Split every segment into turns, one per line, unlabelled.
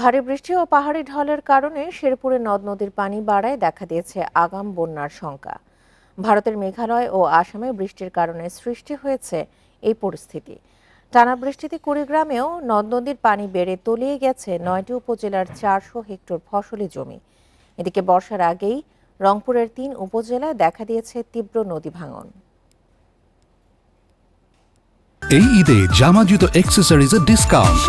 ভারী বৃষ্টি ও পাহাড়ি ঢলের কারণে শেরপুরে নদ নদীর পানি বাড়ায় দেখা দিয়েছে আগাম বন্যার শঙ্কা ভারতের মেঘালয় ও আসামে বৃষ্টির কারণে সৃষ্টি হয়েছে এই পরিস্থিতি। টানা বৃষ্টিতে কুড়িগ্রামেও নদ নদীর পানি বেড়ে তলিয়ে গেছে নয়টি উপজেলার চারশো হেক্টর ফসলি জমি। এদিকে বর্ষার আগেই রংপুরের তিন উপজেলায় দেখা দিয়েছে তীব্র নদী ভাঙন।
এই ঈদে জামা জুতো অ্যাক্সেসরিজের ডিসকাউন্ট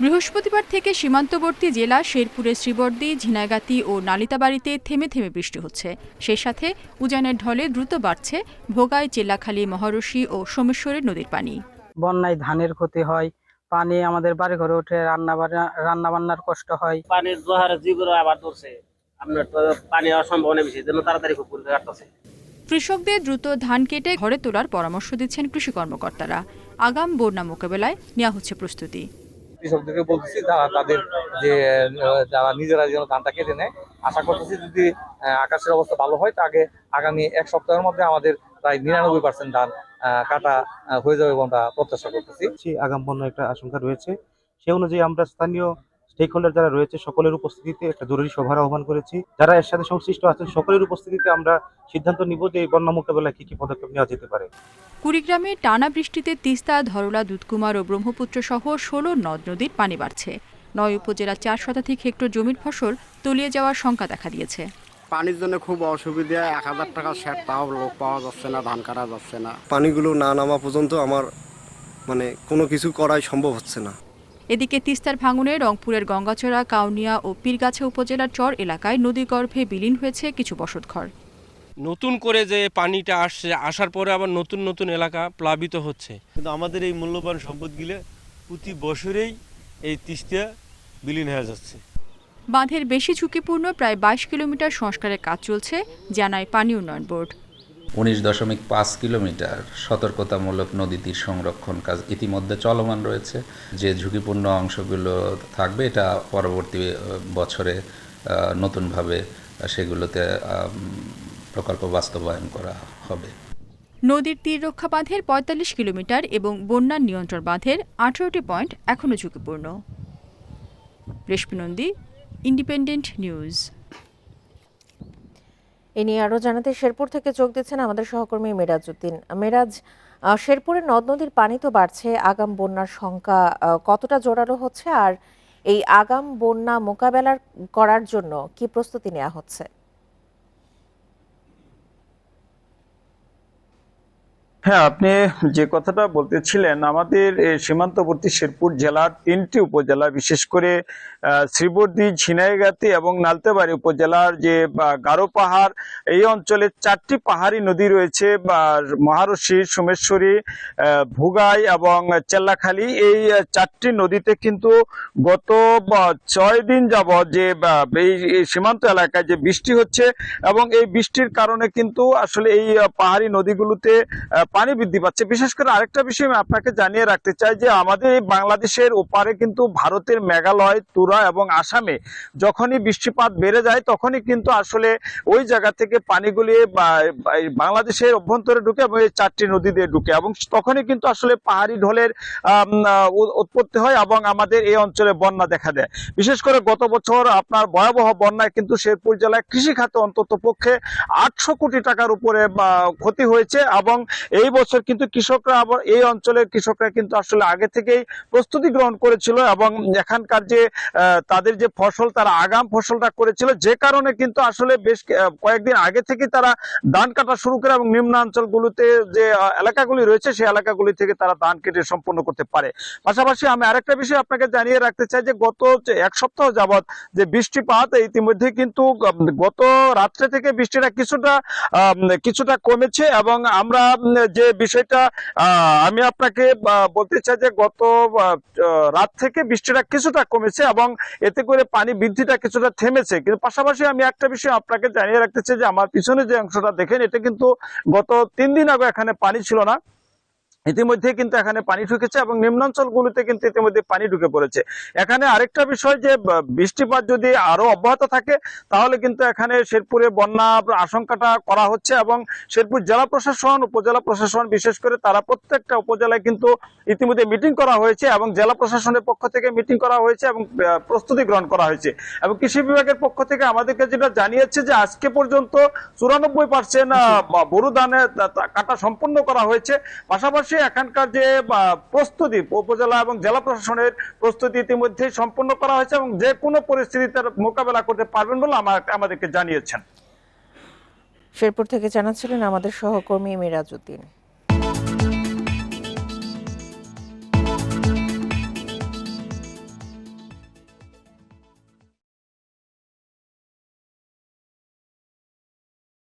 বৃহস্পতিবার থেকে সীমান্তবর্তী জেলা শেরপুরে শ্রীবর্দী ঝিনাইগাতি ও নালিতাবাড়িতে থেমে থেমে বৃষ্টি হচ্ছে। সেই সাথে উজানের ঢলে দ্রুত বাড়ছে ভোগাই চেল্লাখালী মহারশী ও সোমেশ্বরের নদীর পানি।
বন্যায় ধানের ক্ষতি হয় পানি আমাদের বাড়ি ঘরে উঠে রান্না রান্না বান্নার কষ্ট হয়।
পানির জোয়ারে জীবন আবার ধরছে। আপনার তো পানি হওয়ার সম্ভাবনা বেশি জন্য তাড়াতাড়ি খুব কাটতেছে।
কৃষকদের দ্রুত ধান কেটে ঘরে তোলার পরামর্শ দিচ্ছেন কৃষি কর্মকর্তারা। আগাম বন্যা মোকাবেলায় নেওয়া হচ্ছে প্রস্তুতি।
কৃষকদেরকে বলতেছি তারা তাদের যে যারা নিজেরা যেন ধানটা কেটে নেয়, আশা করতেছি যদি আকাশের অবস্থা ভালো হয় তাকে আগামী এক সপ্তাহের মধ্যে আমাদের প্রায় নিরানব্বই পার্সেন্ট ধান কাটা হয়ে যাবে আমরা প্রত্যাশা করতেছি।
আগাম বন্য একটা আশঙ্কা রয়েছে। সে অনুযায়ী আমরা স্থানীয় স্টেক হোল্ডার যারা রয়েছে সকলের উপস্থিতিতে একটা জরুরি সভার আহ্বান করেছি। যারা এর সাথে সংশ্লিষ্ট আছেন সকলের উপস্থিতিতে আমরা সিদ্ধান্ত নিব যে এই বন্যা মোকাবেলায় কি কি পদক্ষেপ নেওয়া যেতে পারে।
কুড়িগ্রামে টানা বৃষ্টিতে তিস্তা ধরলা দুধকুমার ও ব্রহ্মপুত্র সহ ষোলো নদ নদীর পানি বাড়ছে। নয় উপজেলার চার শতাধিক হেক্টর জমির ফসল তলিয়ে যাওয়ার শঙ্কা দেখা দিয়েছে।
পানির জন্য খুব অসুবিধা এক হাজার টাকা সেট তাও লোক পাওয়া যাচ্ছে না ধান কাটা যাচ্ছে না।
পানিগুলো না নামা পর্যন্ত আমার মানে কোনো কিছু করাই সম্ভব হচ্ছে না।
এদিকে তিস্তার ভাঙনে রংপুরের গঙ্গাচড়া কাউনিয়া ও পীরগাছা উপজেলার চর এলাকায় নদীগর্ভে বিলীন হয়েছে কিছু বসতঘর।
নতুন করে যে পানিটা আসছে আসার পরে আবার নতুন নতুন এলাকা প্লাবিত হচ্ছে।
কিন্তু আমাদের এই মূল্যবান সম্পদগুলো প্রতি বছরেই এই তিস্তা বিলীন হয়ে যাচ্ছে।
বাঁধের বেশি ঝুঁকিপূর্ণ প্রায় বাইশ কিলোমিটার সংস্কারের কাজ চলছে জানায় পানি উন্নয়ন বোর্ড।
উনিশ দশমিক পাঁচ কিলোমিটার সতর্কতামূলক নদী তীর সংরক্ষণ কাজ ইতিমধ্যে চলমান রয়েছে। যে ঝুঁকিপূর্ণ অংশগুলো থাকবে, এটা পরবর্তী বছরে নতুনভাবে সেগুলোতে প্রকল্প বাস্তবায়ন করা হবে।
নদীর তীর রক্ষা বাঁধের পঁয়তাল্লিশ কিলোমিটার এবং বন্যার নিয়ন্ত্রণ বাঁধের আঠারোটি পয়েন্ট এখনও ঝুঁকিপূর্ণ। রেশমি নন্দী ইন্ডিপেন্ডেন্ট নিউজ
এ নিয়ে আরও জানাতে শেরপুর থেকে যোগ দিচ্ছেন আমাদের সহকর্মী মেরাজ উদ্দিন। মেরাজ শেরপুরের শেরপুরে নদ নদীর পানি তো বাড়ছে, আগাম বন্যার সংখ্যা কতটা জোরালো হচ্ছে আর এই আগাম বন্যা মোকাবেলার করার জন্য কি প্রস্তুতি নেওয়া হচ্ছে?
হ্যাঁ আপনি যে কথাটা বলতেছিলেন, আমাদের সীমান্তবর্তী শেরপুর জেলার তিনটি উপজেলা, বিশেষ করে শ্রীবর্দী, ঝিনাইগাতি এবং নালতেবাড়ি উপজেলার যে গারো পাহাড়, এই অঞ্চলে চারটি পাহাড়ি নদী রয়েছে মহারশী, সোমেশ্বরী ভুগাই এবং চেল্লাখালী। এই চারটি নদীতে কিন্তু গত ছয় দিন যাবৎ যে এই সীমান্ত এলাকায় যে বৃষ্টি হচ্ছে এবং এই বৃষ্টির কারণে কিন্তু আসলে এই পাহাড়ি নদীগুলোতে পানি বৃদ্ধি পাচ্ছে। বিশেষ করে আরেকটা বিষয় আমি আপনাকে জানিয়ে রাখতে চাই যে আমাদের বাংলাদেশের ওপারে কিন্তু ভারতের মেঘালয়, তুরা এবং আসামে যখনই বৃষ্টিপাত বেড়ে যায়, তখনই কিন্তু আসলে ওই জায়গা থেকে পানিগুলি বাংলাদেশের অভ্যন্তরে ঢুকে এবং এই চারটি নদী দিয়ে ঢুকে এবং তখনই কিন্তু আসলে পাহাড়ি ঢলের উৎপত্তি হয় এবং আমাদের এই অঞ্চলে বন্যা দেখা দেয়। বিশেষ করে গত বছর আপনার ভয়াবহ বন্যায় কিন্তু শেরপুর জেলায় কৃষি খাতে অন্তত পক্ষে আটশো কোটি টাকার উপরে ক্ষতি হয়েছে এবং এই বছর কিন্তু কৃষকরা আবার এই অঞ্চলের কৃষকরা কিন্তু আসলে আগে থেকেই প্রস্তুতি গ্রহণ করেছিল এবং এখানকার যে তাদের যে ফসল, তারা আগাম ফসলটা করেছিল। যে কারণে কিন্তু আসলে বেশ কয়েকদিন আগে থেকে তারা ধান কাটা শুরু করে এবং নিম্নাঞ্চলগুলোতে যে এলাকাগুলি রয়েছে, সেই এলাকাগুলি থেকে তারা ধান কেটে সম্পন্ন করতে পারে। পাশাপাশি আমি আরেকটা বিষয় আপনাকে জানিয়ে রাখতে চাই যে, গত এক সপ্তাহ যাবৎ যে বৃষ্টিপাত ইতিমধ্যে কিন্তু গত রাত্রে থেকে বৃষ্টিটা কিছুটা কিছুটা কমেছে এবং আমরা যে বিষয়টা আমি আপনাকে বলতে চাই যে গত রাত থেকে বৃষ্টিটা কিছুটা কমেছে এবং এতে করে পানি বৃদ্ধিটা কিছুটা থেমেছে। কিন্তু পাশাপাশি আমি একটা বিষয় আপনাকে জানিয়ে রাখতে চাই যে আমার পিছনে যে অংশটা দেখেন, এটা কিন্তু গত তিন দিন আগে এখানে পানি ছিল না। ইতিমধ্যে কিন্তু এখানে পানি ঢুকেছে এবং নিম্নাঞ্চলগুলোতে কিন্তু ইতিমধ্যে পানি ঢুকে পড়েছে। এখানে আরেকটা বিষয় যে বৃষ্টিপাত যদি আরও অব্যাহত থাকে, তাহলে কিন্তু এখানে শেরপুরে বন্যা আশঙ্কাটা করা হচ্ছে এবং শেরপুর জেলা প্রশাসন, উপজেলা প্রশাসন, বিশেষ করে তারা প্রত্যেকটা উপজেলায় কিন্তু ইতিমধ্যে মিটিং করা হয়েছে এবং জেলা প্রশাসনের পক্ষ থেকে মিটিং করা হয়েছে এবং প্রস্তুতি গ্রহণ করা হয়েছে। এবং কৃষি বিভাগের পক্ষ থেকে আমাদেরকে যেটা জানিয়েছে যে, আজকে পর্যন্ত চুরানব্বই পার্সেন্ট বড় ধানে কাটা সম্পন্ন করা হয়েছে। পাশাপাশি এখানকার যে প্রস্তুতি উপজেলা এবং জেলা প্রশাসনের প্রস্তুতি ইতিমধ্যেই সম্পন্ন করা হয়েছে এবং যে কোনো পরিস্থিতি তার মোকাবেলা করতে পারবেন বলে আমাদেরকে জানিয়েছেন।
শেরপুর থেকে জানাচ্ছিলেন আমাদের সহকর্মী মিরাজউদ্দিন।